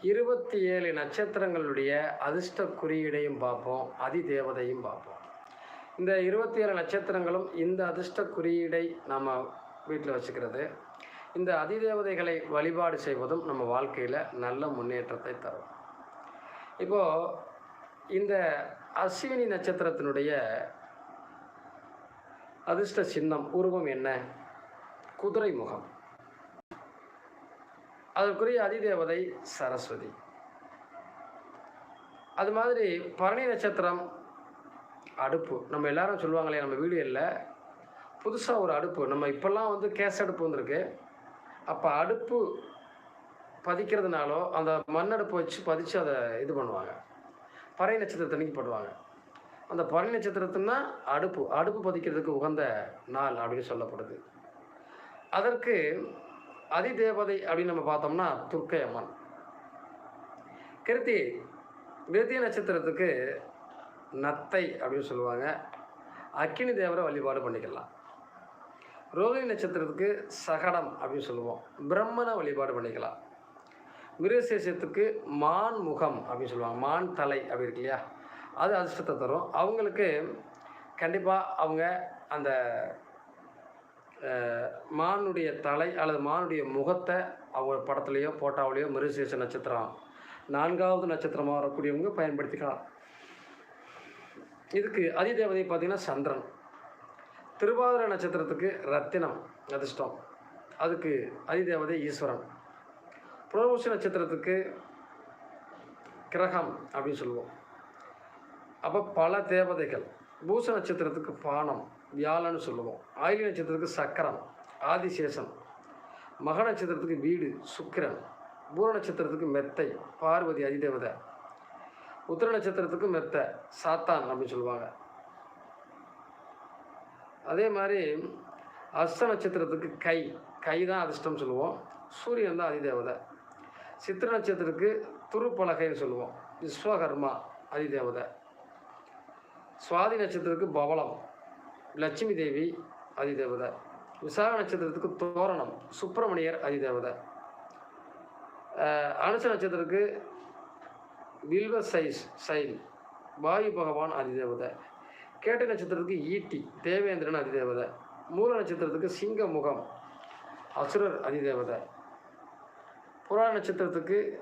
இருபத்தி ஏழு நட்சத்திரங்களுடைய அதிர்ஷ்ட குறியீடையும் பார்ப்போம் அதிதேவதையும் பார்ப்போம். இந்த இருபத்தி ஏழு நட்சத்திரங்களும் இந்த அதிர்ஷ்ட குறியீடை நம்ம வீட்டில் வச்சுக்கிறது. இந்த அதிதேவதைகளை வழிபாடு செய்வதும் நம்ம வாழ்க்கையில் நல்ல முன்னேற்றத்தை தரும். இப்போது இந்த அஸ்வினி நட்சத்திரத்தினுடைய அதிர்ஷ்ட சின்னம் உருவம் என்ன? குதிரை முகம். அதற்குரிய அதிதேவதை சரஸ்வதி. அது மாதிரி பரணி நட்சத்திரம் அடுப்பு. நம்ம எல்லாரும் சொல்லுவாங்களே நம்ம வீடியோவில் புதுசாக ஒரு அடுப்பு. நம்ம இப்போல்லாம் வந்து கேஸ் அடுப்பு வந்திருக்கு. அப்போ அடுப்பு பதிக்கிறதுனாலோ அந்த மண்ணடுப்பு வச்சு பதித்து அதை இது பண்ணுவாங்க. பறை நட்சத்திரத்தன்னைக்கு போடுவாங்க. அந்த பறை நட்சத்திரத்துனா அடுப்பு. அடுப்பு பதிக்கிறதுக்கு உகந்த நாள் அப்படின்னு சொல்லப்படுது. அதற்கு அதிதேவதை அப்படின்னு நம்ம பார்த்தோம்னா துர்க்கை அம்மன் கிருத்தி கிருத்திய நட்சத்திரத்துக்கு நத்தை அப்படின்னு சொல்லுவாங்க. அக்கினி தேவரை வழிபாடு பண்ணிக்கலாம். ரோகிணி நட்சத்திரத்துக்கு சகடம் அப்படின்னு சொல்லுவோம். பிரம்மனை வழிபாடு பண்ணிக்கலாம். மிருகசேஷத்துக்கு மான் முகம் அப்படின்னு சொல்லுவாங்க. மான் தலை அப்படி இருக்கு இல்லையா? அது அதிர்ஷ்டத்தை தரும். அவங்களுக்கு கண்டிப்பாக அவங்க அந்த மானுடைய தலை அல்லது மானுடைய முகத்தை அவங்க படத்துலையோ போட்டாவிலையோ மிருகசேஷ நட்சத்திரம் நான்காவது நட்சத்திரமாக வரக்கூடியவங்க பயன்படுத்திக்கலாம். இதுக்கு அதிதேவதை பார்த்திங்கன்னா சந்திரன். திருவாதிரை நட்சத்திரத்துக்கு ரத்தினம் அதிர்ஷ்டம். அதுக்கு அதிதேவதை ஈஸ்வரன். புனர்வசு நட்சத்திரத்துக்கு கிரகம் அப்படின்னு சொல்லுவோம். அப்போ பல தேவதைகள். பூச நட்சத்திரத்துக்கு பானம். வியாழன்னு சொல்லுவோம். ஆயிலி நட்சத்திரத்துக்கு சக்கரம் ஆதிசேஷன் மக நட்சத்திரத்துக்கு வீடு சுக்கிரன் பூர நட்சத்திரத்துக்கு மெத்தை பார்வதி அதிதேவதை உத்திர நட்சத்திரத்துக்கு மெத்தை சாத்தான் அப்படின்னு சொல்லுவாங்க. அதே மாதிரி அஸ்த நட்சத்திரத்துக்கு கை கை தான் அதிர்ஷ்டம் சொல்லுவோம். சூரியன் தான் அதிதேவதை. சித்திர நட்சத்திரத்துக்கு துருப்பலகைன்னு சொல்லுவோம். விஸ்வகர்மா அதிதேவதை. சுவாதி நட்சத்திரத்துக்கு பவளம் லட்சுமி தேவி அதிதேவதை. விசாக நட்சத்திரத்துக்கு தோரணம். சுப்பிரமணியர் அதிதேவதை. அனுச நட்சத்திரத்துக்கு வில்வ சைஸ் சைல். வாயு பகவான் அதிதேவதை. கேட்ட நட்சத்திரத்துக்கு ஈட்டி தேவேந்திரன் அதிதேவதை. மூல நட்சத்திரத்துக்கு சிங்க முகம் அசுரர் அதிதேவதை. புராண நட்சத்திரத்துக்கு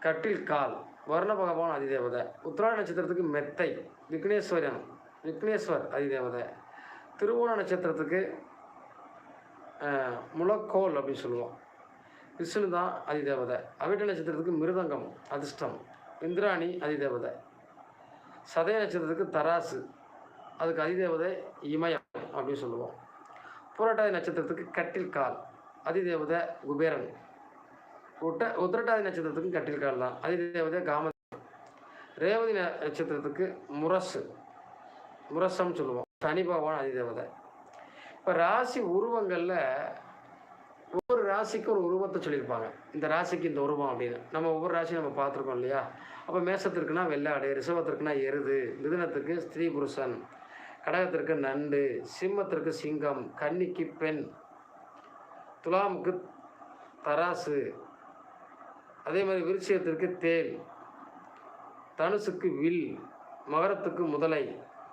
கட்டில் கால் வர்ண பகவான் அதிதேவதை. உத்திராட நட்சத்திரத்துக்கு மெத்தை விக்னேஸ்வரன் விக்னேஸ்வர் அதிதேவதை. திருவோண நட்சத்திரத்துக்கு முளக்கோல் அப்படின்னு சொல்லுவோம். விஷ்ணு தான் அதிதேவதை. அவிட்ட நட்சத்திரத்துக்கு மிருதங்கம் அதிர்ஷ்டம். இந்திராணி அதிதேவதை. சதய நட்சத்திரத்துக்கு தராசு. அதுக்கு அதிதேவதை இமயம் அப்படின்னு சொல்லுவோம். புரட்டாதி நட்சத்திரத்துக்கு கட்டில் கால் அதிதேவதை குபேரன். உட்ட உத்திரட்டாதி நட்சத்திரத்துக்கும் கட்டில் கால் தான். அதிதேவதை காம ரேவதி நட்சத்திரத்துக்கு முரசு. முரசம் சொல்லுவோம். சனி பகவான் அதிதேவதை. இப்போ ராசி உருவங்களில் ஒவ்வொரு ராசிக்கும் ஒரு உருவத்தை சொல்லியிருப்பாங்க. இந்த ராசிக்கு இந்த உருவம் அப்படின்னு. நம்ம ஒவ்வொரு ராசியும் நம்ம பார்த்துருக்கோம் இல்லையா? அப்போ மேசத்திற்குனா வெள்ளாடு ரிசவத்திற்குனா எருது மிதுனத்துக்கு ஸ்திரீ புருஷன் கடகத்திற்கு நண்டு சிம்மத்திற்கு சிங்கம் கன்னிக்கு பெண் துலாமுக்கு தராசு அதே மாதிரி விருச்சிகத்திற்கு தேல் தனுசுக்கு வில் மகரத்துக்கு முதலை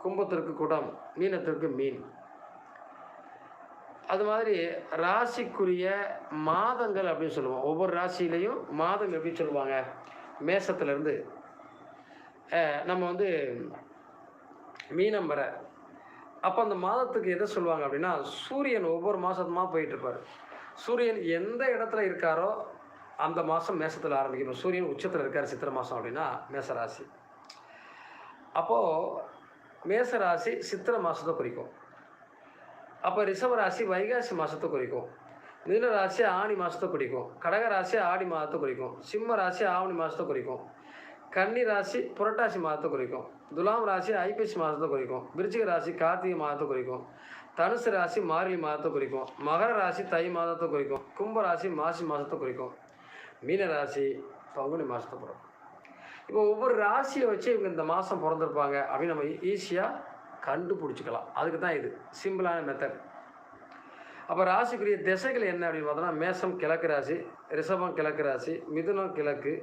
கும்பத்திற்கு குடம் மீனத்திற்கு மீன். அது மாதிரி ராசிக்குரிய மாதங்கள் அப்படின்னு சொல்லுவோம். ஒவ்வொரு ராசியிலையும் மாதங்கள் அப்படின்னு சொல்லுவாங்க? மேசத்துலேருந்து நம்ம வந்து மீனம் வர. அப்போ அந்த மாதத்துக்கு எதை சொல்லுவாங்க அப்படின்னா சூரியன் ஒவ்வொரு மாதமாக போயிட்டுருப்பார் சூரியன் எந்த இடத்துல இருக்காரோ அந்த மாதம் மேசத்தில் ஆரம்பிக்கணும். சூரியன் உச்சத்தில் இருக்கார் சித்திரை மாதம் அப்படின்னா மேசராசி. அப்போது மேசராசி சித்திரை மாதத்தை குறிக்கும். அப்போ ரிஷபராசி வைகாசி மாதத்தை குறிக்கும். மிதுன ராசி ஆணி மாதத்தை குறிக்கும். கடக ராசி ஆடி மாதத்தை குறிக்கும். சிம்ம ராசி ஆவணி மாதத்தை குறிக்கும். கன்னி ராசி புரட்டாசி மாதத்தை குறிக்கும். துலாம் ராசி ஐப்பசி மாதத்தை குறிக்கும். விருச்சிக ராசி கார்த்திகை மாதத்தை குறிக்கும். தனுசு ராசி மார்கழி மாதத்தை குறிக்கும். மகர ராசி தை மாதத்தை குறிக்கும். கும்ப ராசி மாசி மாதத்தை குறிக்கும். மீன ராசி பங்குனி மாதத்தை பிறக்கும். இப்போ ஒவ்வொரு ராசியை வச்சு இவங்க இந்த மாதம் பிறந்திருப்பாங்க அப்படின்னு நம்ம ஈஸியாக கண்டுபிடிச்சிக்கலாம். அதுக்கு தான் இது. சிம்பிளான மெத்தட் அப்போ ராசிக்குரிய திசைகள் என்ன அப்படின்னு பார்த்தோன்னா மேசம் கிழக்கு ராசி ரிஷபம் கிழக்கு ராசி மிதுனம் கிழக்கு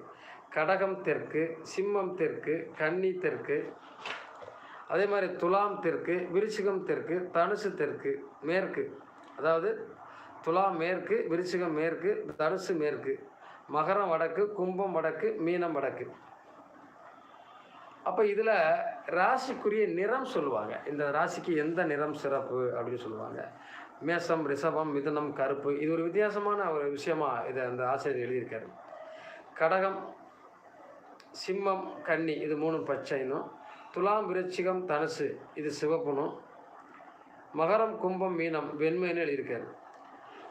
கடகம் தெற்கு சிம்மம் தெற்கு கன்னி தெற்கு அதே மாதிரி துலாம் தெற்கு விருச்சிகம் தெற்கு தனுசு தெற்கு மேற்கு. அதாவது துலாம் மேற்கு விருச்சிகம் மேற்கு தனுசு மேற்கு. மகரம் வடக்கு கும்பம் வடக்கு மீனம் வடக்கு. அப்போ இதில் ராசிக்குரிய நிறம் சொல்லுவாங்க. இந்த ராசிக்கு எந்த நிறம் சிறப்பு அப்படின்னு சொல்லுவாங்க. மேசம் ரிஷபம் மிதுனம் கருப்பு. இது ஒரு வித்தியாசமான ஒரு விஷயமா இதை அந்த ஆசிரியர் எழுதியிருக்காரு. கடகம் சிம்மம் கன்னி இது மூணு பச்சைனும் துலாம் விருச்சிகம் தனுசு இது சிவப்புனும் மகரம் கும்பம் மீனம் வெண்மைன்னு எழுதியிருக்காரு.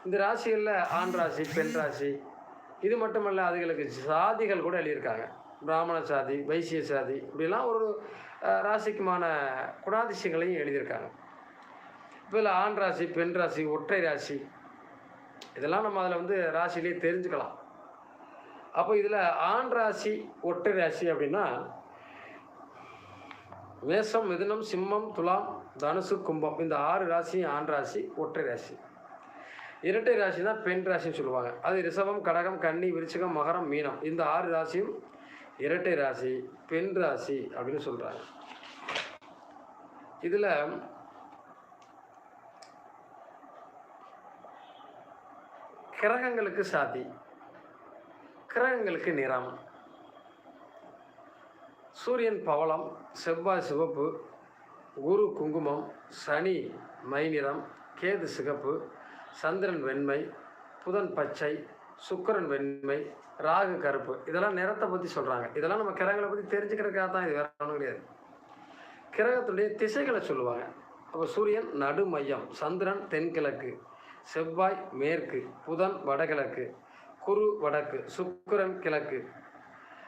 இந்த ராசிகளில் ஆண் ராசி பெண் ராசி இது மட்டுமல்ல அதுகளுக்கு சாதிகள் கூட எழுதியிருக்காங்க. பிராமண சாதி வைசிய சாதி இப்படிலாம் ஒரு ராசிக்குமான குணாதிசயங்களையும் எழுதியிருக்காங்க. இப்போ இதில் ஆண் ராசி பெண் ராசி ஒற்றை ராசி இதெல்லாம் நம்ம அதில் வந்து ராசிலேயே தெரிஞ்சுக்கலாம். அப்போ இதில் ஆண் ராசி ஒற்றை ராசி அப்படின்னா மேசம் மிதுனம் சிம்மம் துலாம் தனுசு கும்பம் இந்த ஆறு ராசியும் ஆண் ராசி ஒற்றை ராசி. இரட்டை ராசி தான் பெண் ராசின்னு சொல்லுவாங்க. அது ரிஷபம் கடகம் கன்னி விருச்சிகம் மகரம் மீனம். இந்த ஆறு ராசியும் இரட்டை ராசி பெண் ராசி அப்படின்னு சொல்கிறாங்க இதில் கிரகங்களுக்கு சாதி கிரகங்களுக்கு நிறம். சூரியன் பவளம் செவ்வாய் சிவப்பு குரு குங்குமம் சனி மை நிறம் கேது சிகப்பு சந்திரன் வெண்மை புதன் பச்சை சுக்கிரன் வெண்மை ராகு கருப்பு. இதெல்லாம் நிறத்தை பற்றி சொல்கிறாங்க இதெல்லாம் நம்ம கிரகங்களை பற்றி தெரிஞ்சுக்கிறதுக்காக தான் இது வேற ஒன்றும் கிடையாது. கிரகத்துடைய திசைகளை சொல்லுவாங்க. அப்போ சூரியன் நடு மையம் சந்திரன் தென்கிழக்கு செவ்வாய் மேற்கு புதன் வடகிழக்கு குரு வடக்கு சுக்கிரன் கிழக்கு.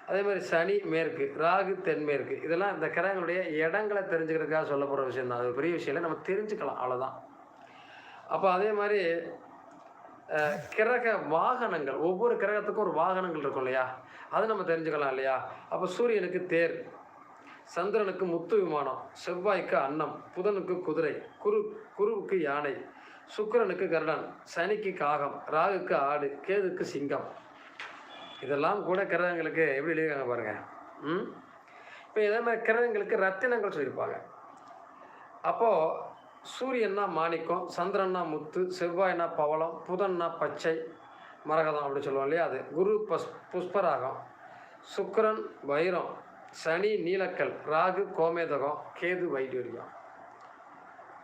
அதே மாதிரி சனி மேற்கு ராகு தென்மேற்கு. இதெல்லாம் இந்த கிரகங்களுடைய இடங்களை தெரிஞ்சுக்கிறதுக்காக சொல்லப்படுற விஷயம் தான் அது பெரிய விஷயம் இல்லை. நம்ம தெரிஞ்சுக்கலாம். அவ்வளோதான் அப்போ அதே மாதிரி கிரக வாகனங்கள். ஒவ்வொரு கிரகத்துக்கும் ஒரு வாகனங்கள் இருக்கும் இல்லையா? அது நம்ம தெரிஞ்சுக்கலாம் இல்லையா? அப்போ சூரியனுக்கு தேர் சந்திரனுக்கு முத்து விமானம் செவ்வாய்க்கு அன்னம் புதனுக்கு குதிரை குரு குருவுக்கு யானை சுக்கரனுக்கு கருடன் சனிக்கு காகம் ராகுக்கு ஆடு கேதுக்கு சிங்கம். இதெல்லாம் கூட கிரகங்களுக்கு எப்படி எழுதியிருக்காங்க பாருங்க? ம்? இப்போ இதே மாதிரி கிரகங்களுக்கு ரத்தினங்கள் சொல்லியிருப்பாங்க. அப்போது சூரியன்னா மாணிக்கம் சந்திரன்னா முத்து செவ்வாய்னா பவளம் புதன்னா பச்சை மரகதம் அப்படி சொல்லுவோம் இல்லையா அது. குரு பஸ் புஷ்பராகம். சுக்கரன் வைரம் சனி நீலக்கல் ராகு கோமேதகம் கேது வைடூரியம்.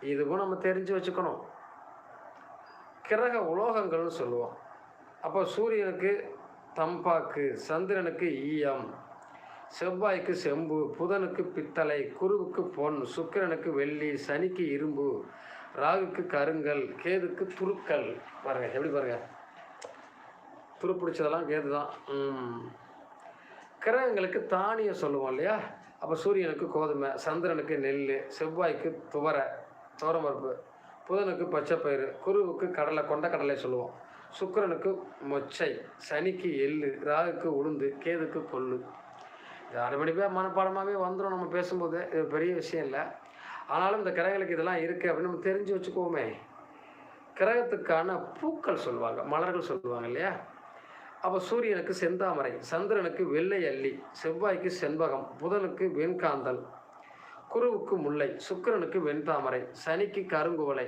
இதுவும் நம்ம தெரிஞ்சு வச்சுக்கணும். கிரக உலோகங்கள்னு சொல்லுவோம். அப்போ சூரியனுக்கு தம்பாக்கு சந்திரனுக்கு ஈயம். செவ்வாய்க்கு செம்பு புதனுக்கு பித்தளை குருவுக்கு பொன் சுக்கிரனுக்கு வெள்ளி சனிக்கு இரும்பு ராகுக்கு கருங்கல் கேதுக்கு துருக்கல். பாருங்க எப்படி பாருங்க? துருப்பிடிச்சதெல்லாம் கேது தான். கிரகங்களுக்கு தானியம் சொல்லுவோம் இல்லையா? அப்போ சூரியனுக்கு கோதுமை சந்திரனுக்கு நெல் செவ்வாய்க்கு துவரை துவரம்பருப்பு புதனுக்கு பச்சைப்பயிறு குருவுக்கு கடலை கொண்ட கடலை சொல்லுவோம். சுக்கிரனுக்கு மொச்சை சனிக்கு எள்ளு ராகுக்கு உளுந்து கேதுக்கு கொள்ளு. இது ஆட்டோமேட்டிக்காக மனப்பாடமாகவே வந்துடும் நம்ம பேசும்போது இது பெரிய விஷயம் இல்லை. ஆனாலும் இந்த கிரகங்களுக்கு இதெல்லாம் இருக்குது அப்படின்னு நம்ம தெரிஞ்சு வச்சுக்கோமே கிரகத்துக்கான பூக்கள் சொல்லுவாங்க மலர்கள் சொல்லுவாங்க இல்லையா? அப்போ சூரியனுக்கு செந்தாமரை சந்திரனுக்கு வெள்ளை அள்ளி செவ்வாய்க்கு செண்பகம் புதனுக்கு வெண்காந்தல் குருவுக்கு முல்லை சுக்கிரனுக்கு வெண்தாமரை சனிக்கு கருங்குவலை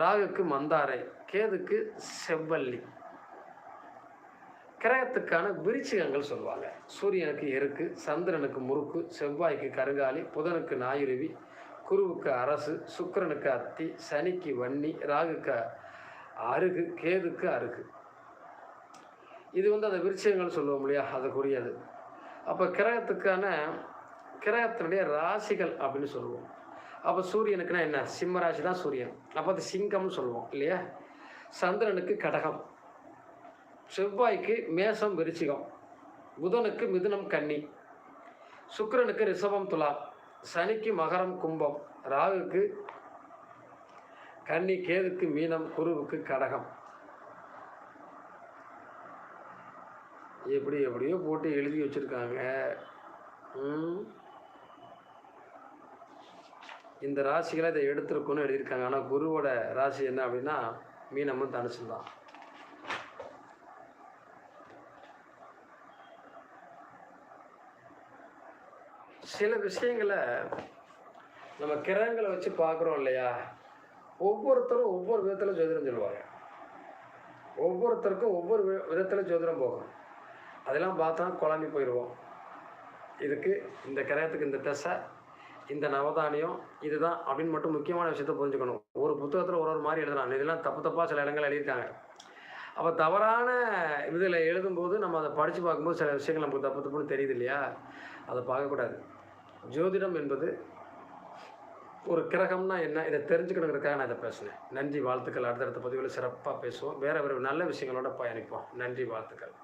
ராகுக்கு மந்தாரை கேதுக்கு செவ்வள்ளி. கிரகத்துக்கான விருச்சிகங்கள் சொல்லுவாங்க. சூரியனுக்கு எருக்கு சந்திரனுக்கு முறுக்கு செவ்வாய்க்கு கருங்காலி புதனுக்கு நாயுருவி குருவுக்கு அரசு சுக்கிரனுக்கு அத்தி சனிக்கு வன்னி ராகுக்கு அருகு கேதுக்கு அருகு. இது வந்து அந்த விருட்சங்கள் சொல்லுவோம் இல்லையா? அதுக்குரியது அப்போ கிரகத்துக்கான கிரகத்தினுடைய ராசிகள் அப்படின்னு சொல்லுவோம். அப்போ சூரியனுக்குன்னா என்ன? சிம்ம ராசி தான் சூரியன். அப்போ அது சிங்கம்னு சொல்லுவோம் இல்லையா? சந்திரனுக்கு கடகம். செவ்வாய்க்கு மேசம் விருச்சிகம் புதனுக்கு மிதுனம் கன்னி சுக்கரனுக்கு ரிஷபம் துலா சனிக்கு மகரம் கும்பம் ராகுக்கு கன்னி கேதுக்கு மீனம் குருவுக்கு கடகம். எப்படி எப்படியோ போட்டு எழுதி வச்சிருக்காங்க. இந்த ராசிகளை இதை எடுத்துருக்குன்னு எழுதியிருக்காங்க. ஆனால் குருவோட ராசி என்ன அப்படின்னா மீனமும் தனுசும் தான். சில விஷயங்களை நம்ம கிரகங்களை வச்சு பார்க்குறோம் இல்லையா? ஒவ்வொருத்தரும் ஒவ்வொரு விதத்தில் ஜோதிடம் சொல்லுவாங்க. ஒவ்வொருத்தருக்கும் ஒவ்வொரு வி- விதத்தில் ஜோதிடம் போகும். அதெல்லாம் பார்த்தா குழம்பி போயிடுவோம் இதுக்கு இந்த கிரகத்துக்கு இந்த திசை இந்த நவதானியம் இதுதான் அப்படின்னு மட்டும் முக்கியமான விஷயத்த புரிஞ்சுக்கணும். ஒரு புத்தகத்தில் ஒரு ஒரு மாதிரி எழுதுறாங்க. இதெல்லாம் தப்பு தப்பாக சில இடங்கள் எழுதியிருக்காங்க. அப்போ தவறான இதில் எழுதும்போது நம்ம அதை படித்து பார்க்கும்போது சில விஷயங்கள் நமக்கு தப்பு தப்புன்னு தெரியுது இல்லையா? அதை பார்க்கக்கூடாது. ஜோதிடம் என்பது ஒரு கிரகம்னா என்ன? இதை தெரிஞ்சுக்கணுங்கிறதுக்காக நான் இதை பேசினேன். நன்றி வாழ்த்துக்கள். அடுத்தடுத்த பதிவுகளில் சிறப்பாக பேசுவோம். வேறு வேறு நல்ல விஷயங்களோட பயணிப்போம் நன்றி வாழ்த்துக்கள்.